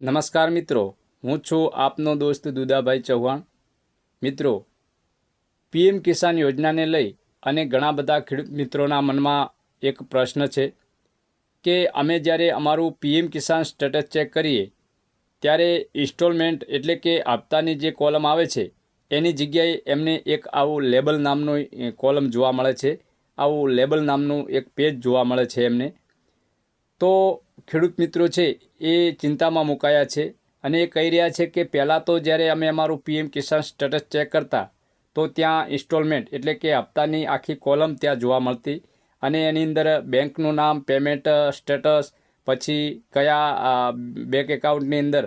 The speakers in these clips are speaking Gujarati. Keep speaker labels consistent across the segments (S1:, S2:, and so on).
S1: નમસ્કાર મિત્રો, હું છું આપનો દોસ્ત દુદાભાઈ ચૌહાણ. મિત્રો, પીએમ કિસાન યોજનાને લઈ અને ઘણા બધા ખેડૂત મિત્રોના મનમાં એક પ્રશ્ન છે કે અમે જ્યારે અમારું પીએમ કિસાન સ્ટેટસ ચેક કરીએ, ત્યારે ઇન્સ્ટોલમેન્ટ એટલે કે હપ્તાની જે કોલમ આવે છે, એની જગ્યાએ એમને એક આવું લેબલ નામનું કોલમ જોવા મળે છે. આવું લેબલ નામનું એક પેજ જોવા મળે છે એમને. તો ખેડૂત મિત્રો છે, એ ચિંતામાં મુકાયા છે અને એ કહી રહ્યા છે કે પહેલાં તો જ્યારે અમે અમારું પીએમ કિસાન સ્ટેટસ ચેક કરતા, તો ત્યાં ઇન્સ્ટોલમેન્ટ એટલે કે હપ્તાની આખી કોલમ ત્યાં જોવા મળતી અને એની અંદર બેંકનું નામ, પેમેન્ટ, સ્ટેટસ, પછી કયા બેંક એકાઉન્ટની અંદર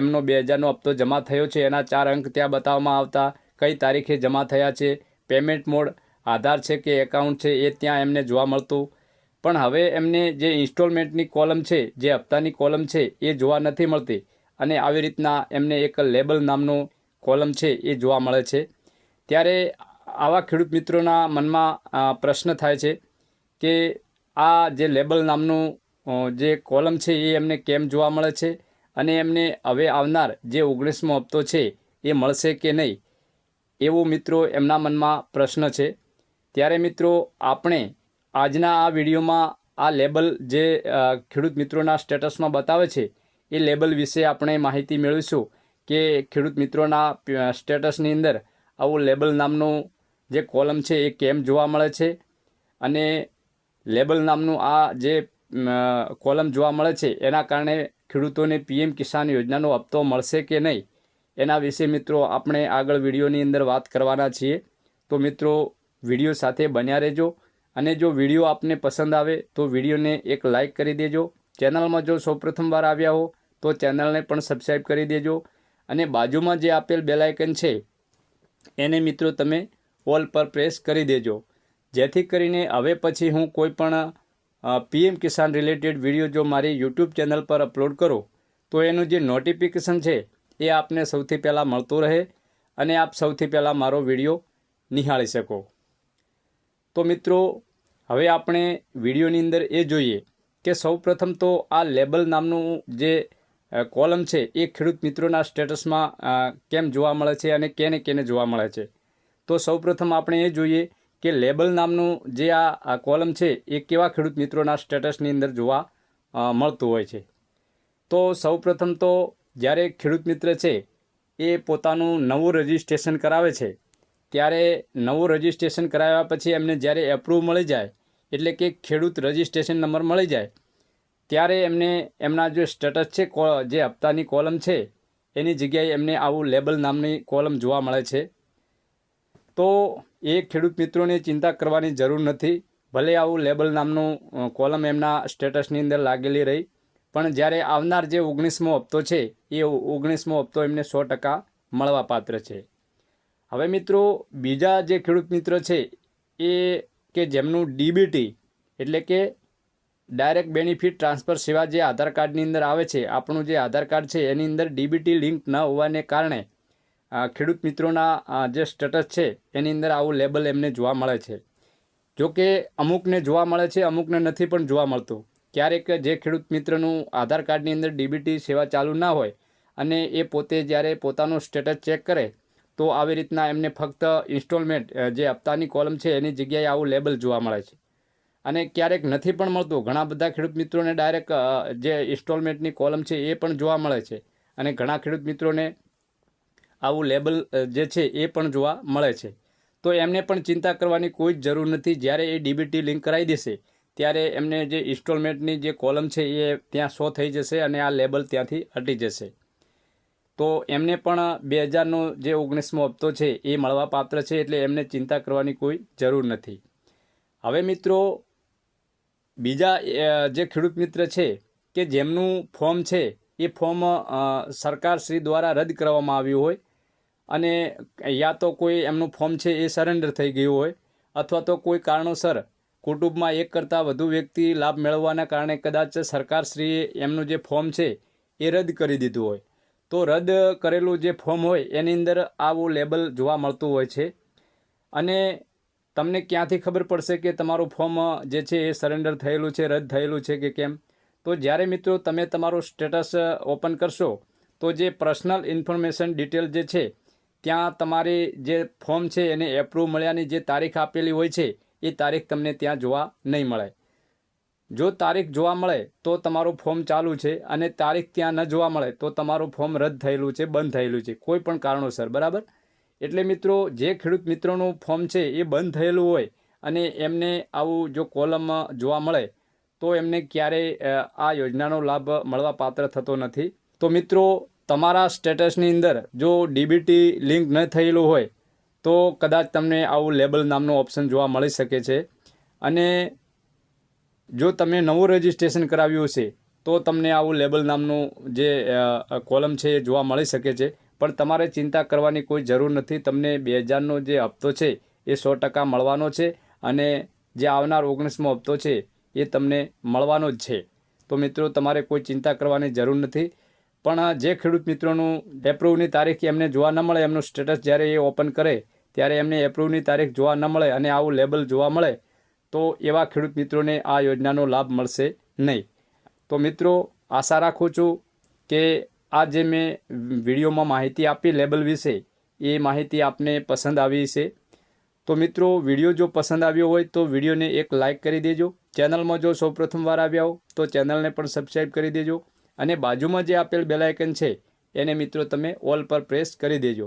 S1: એમનો બે હજારનો હપ્તો જમા થયો છે, એના ચાર અંક ત્યાં બતાવવામાં આવતા, કઈ તારીખે જમા થયા છે, પેમેન્ટ મોડ, આધાર છે કે એકાઉન્ટ છે એ ત્યાં એમને જોવા મળતું પણ હવે એમને જે ઇન્સ્ટોલમેન્ટની કોલમ છે, જે હપ્તાની કોલમ છે, એ જોવા નથી મળતી. અને આવી રીતના એમને એક લેબલ નામનું કોલમ છે, એ જોવા મળે છે. ત્યારે આવા ખેડૂત મિત્રોના મનમાં પ્રશ્ન થાય છે કે આ જે લેબલ નામનું જે કોલમ છે, એ એમને કેમ જોવા મળે છે? અને એમને હવે આવનાર જે ઓગણીસમો હપ્તો છે, એ મળશે કે નહીં? એવો મિત્રો એમના મનમાં પ્રશ્ન છે. ત્યારે મિત્રો, આપણે આજના આ વિડીયોમાં આ લેબલ જે ખેડૂત મિત્રોના સ્ટેટસમાં બતાવે છે, એ લેબલ વિશે આપણે માહિતી મેળવીશું કે ખેડૂત મિત્રોના સ્ટેટસની અંદર આવું લેબલ નામનું જે કોલમ છે એ કેમ જોવા મળે છે અને લેબલ નામનું આ જે કોલમ જોવા મળે છે, એના કારણે ખેડૂતોને પીએમ કિસાન યોજનાનો હપ્તો મળશે કે નહીં, એના વિશે મિત્રો આપણે આગળ વિડીયોની અંદર વાત કરવાના છીએ. તો મિત્રો, વીડિયો સાથે બન્યા રહેજો. અને જો વીડિયો આપને પસંદ આવે તો વિડીયોને એક લાઇક કરી દેજો. ચેનલમાં જો સૌપ્રથમ વાર આવ્યા હો, તો ચેનલને પણ સબસ્ક્રાઈબ કરી દેજો. અને બાજુમાં જે આપેલ બેલાયકન છે, એને મિત્રો તમે ઓલ પર પ્રેસ કરી દેજો. જેથી કરીને હવે પછી હું કોઈપણ પીએમ કિસાન રિલેટેડ વીડિયો જો મારી યુટ્યુબ ચેનલ પર અપલોડ કરું, તો એનું જે નોટિફિકેશન છે, એ આપને સૌથી પહેલાં મળતું રહે અને આપ સૌથી પહેલાં મારો વીડિયો નિહાળી શકો. તો મિત્રો હવે આપણે વિડીયોની અંદર એ જોઈએ કે સૌપ્રથમ તો આ લેબલ નામનું જે કોલમ છે એ ખેડૂત મિત્રોના સ્ટેટસમાં કેમ જોવા મળે છે અને કેને કેને જોવા મળે છે. તો સૌપ્રથમ આપણે એ જોઈએ કે લેબલ નામનું જે આ કોલમ છે એ કેવા ખેડૂત મિત્રોના સ્ટેટસની અંદર જોવા મળતું હોય છે. તો સૌપ્રથમ તો જ્યારે ખેડૂત મિત્ર છે એ પોતાનું નવું રજિસ્ટ્રેશન કરાવે છે, ત્યારે નવું રજિસ્ટ્રેશન કરાવ્યા પછી એમને જ્યારે એપ્રુવ મળી જાય એટલે કે ખેડૂત રજિસ્ટ્રેશન નંબર મળી જાય, ત્યારે એમને એમના જે સ્ટેટસ છે જે હપ્તાની કોલમ છે, એની જગ્યાએ એમને આવું લેબલ નામની કોલમ જોવા મળે છે. તો એ ખેડૂત મિત્રોને ચિંતા કરવાની જરૂર નથી, ભલે આવું લેબલ નામનું કોલમ એમના સ્ટેટસની અંદર લાગેલી રહી, પણ જ્યારે આવનાર જે ઓગણીસમો હપ્તો છે, એ ઓગણીસમો હપ્તો એમને સો ટકા મળવાપાત્ર છે. હવે મિત્રો, બીજા જે ખેડૂત મિત્ર છે, એ કે જેમનું ડીબીટી એટલે કે ડાયરેક્ટ બેનિફિટ ટ્રાન્સફર સેવા જે આધાર કાર્ડની અંદર આવે છે, આપણું જે આધાર કાર્ડ છે, એની અંદર ડીબીટી લિંક ન હોવાને કારણે ખેડૂત મિત્રોના જે સ્ટેટસ છે, એની અંદર આવું લેબલ એમને જોવા મળે છે. જો કે અમુકને જોવા મળે છે, અમુકને નથી પણ જોવા મળતું. ક્યારેક જે ખેડૂત મિત્રનું આધાર કાર્ડની અંદર ડીબીટી સેવા ચાલુ ના હોય અને એ પોતે જ્યારે પોતાનું સ્ટેટસ ચેક કરે તો આવી રીતના એમને ફક્ત ઇન્સ્ટોલમેન્ટ જે હપ્તાની કોલમ છે એની જગ્યાએ આવું લેબલ જોવા મળે છે. અને ક્યારેક નથી પણ મળતું. ઘણા બધા ખેડૂત મિત્રોને ડાયરેક્ટ જે ઇન્સ્ટોલમેન્ટની કોલમ છે એ પણ જોવા મળે છે. અને ઘણા ખેડૂત મિત્રોને આવું લેબલ જે છે એ પણ જોવા મળે છે. તો એમને પણ ચિંતા કરવાની કોઈ જ જરૂર નથી. જ્યારે એ ડીબીટી લિંક કરાવી દેશે, ત્યારે એમને જે ઇન્સ્ટોલમેન્ટની જે કોલમ છે એ ત્યાં શો થઈ જશે અને આ લેબલ ત્યાંથી હટી જશે. તો એમને પણ બે હજારનો જે ઓગણીસમો હપ્તો છે એ મળવા પાત્ર છે એટલે એમને ચિંતા કરવાની કોઈ જરૂર નથી. હવે મિત્રો, બીજા જે ખેડૂત મિત્ર છે કે જેમનું ફોર્મ છે એ ફોર્મ સરકારશ્રી દ્વારા રદ કરવામાં આવ્યું હોય અને યા તો કોઈ એમનું ફોર્મ છે એ સરેન્ડર થઈ ગયું હોય અથવા તો કોઈ કારણોસર કુટુંબમાં એક કરતાં વધુ વ્યક્તિ લાભ મેળવવાના કારણે કદાચ સરકારશ્રીએ એમનું જે ફોર્મ છે એ રદ કરી દીધું હોય. તો રદ કરેલું જે ફોર્મ હોય, એની અંદર આવું લેબલ જોવા મળતું હોય છે. અને તમને ક્યાંથી ખબર પડશે કે તમારું ફોર્મ જે છે એ સરેન્ડર થયેલું છે, રદ થયેલું છે કે કેમ? તો જ્યારે મિત્રો તમે તમારું સ્ટેટસ ઓપન કરશો, તો જે પર્સનલ ઇન્ફોર્મેશન ડિટેલ જે છે, ત્યાં તમારી જે ફોર્મ છે એને એપ્રુવ મળ્યાની જે તારીખ આપેલી હોય છે, એ તારીખ તમને ત્યાં જોવા નહીં મળે. જો તારીખ જોવા મળે તો તમારું ફોર્મ ચાલુ છે અને તારીખ ત્યાં ન જોવા મળે તો તમારું ફોર્મ રદ થયેલું છે, બંધ થયેલું છે, કોઈ પણ કારણોસર, બરાબર? એટલે મિત્રો, જે ખેડૂત મિત્રોનું ફોર્મ છે એ બંધ થયેલું હોય અને એમને આવું જો કોલમ જોવા મળે તો એમને ક્યારેય આ યોજનાનો લાભ મળવા પાત્ર થતો નથી. તો મિત્રો, તમારા સ્ટેટસની અંદર જો ડીબીટી લિંક ન થયેલું હોય તો કદાચ તમને આવું લેબલ નામનું ઓપ્શન જોવા મળી શકે છે. અને જો તમે નવું રજિસ્ટ્રેશન કરાવ્યું હશે, તો તમને આવું લેબલ નામનું જે કોલમ છે એ જોવા મળી શકે છે. પણ તમારે ચિંતા કરવાની કોઈ જરૂર નથી. તમને બે હજારનો જે હપ્તો છે, એ સો ટકા મળવાનો છે અને જે આવનાર ઓગણીસમો હપ્તો છે, એ તમને મળવાનો જ છે. તો મિત્રો, તમારે કોઈ ચિંતા કરવાની જરૂર નથી. પણ જે ખેડૂત મિત્રોનું એપ્રુવની તારીખ એમને જોવા ન મળે, એમનું સ્ટેટસ જ્યારે એ ઓપન કરે, ત્યારે એમને એપ્રુવની તારીખ જોવા ન મળે અને આવું લેબલ જોવા મળે તો એવા ખેડૂત મિત્રોને આ યોજનાનો લાભ મળશે નહીં. તો મિત્રો, આશા રાખું છું કે આ જે મેં વિડીયોમાં માહિતી આપી લેબલ વિશે, એ માહિતી આપને પસંદ આવી છે તો મિત્રો, વીડિયો જો પસંદ આવ્યો હોય તો વિડીયોને એક લાઇક કરી દેજો. ચેનલમાં જો સૌ પ્રથમવાર આવ્યા હો, તો ચેનલને પણ સબસ્ક્રાઈબ કરી દેજો અને બાજુમાં જે આપેલ બેલાયકન છે, એને મિત્રો તમે ઓલ પર પ્રેસ કરી દેજો.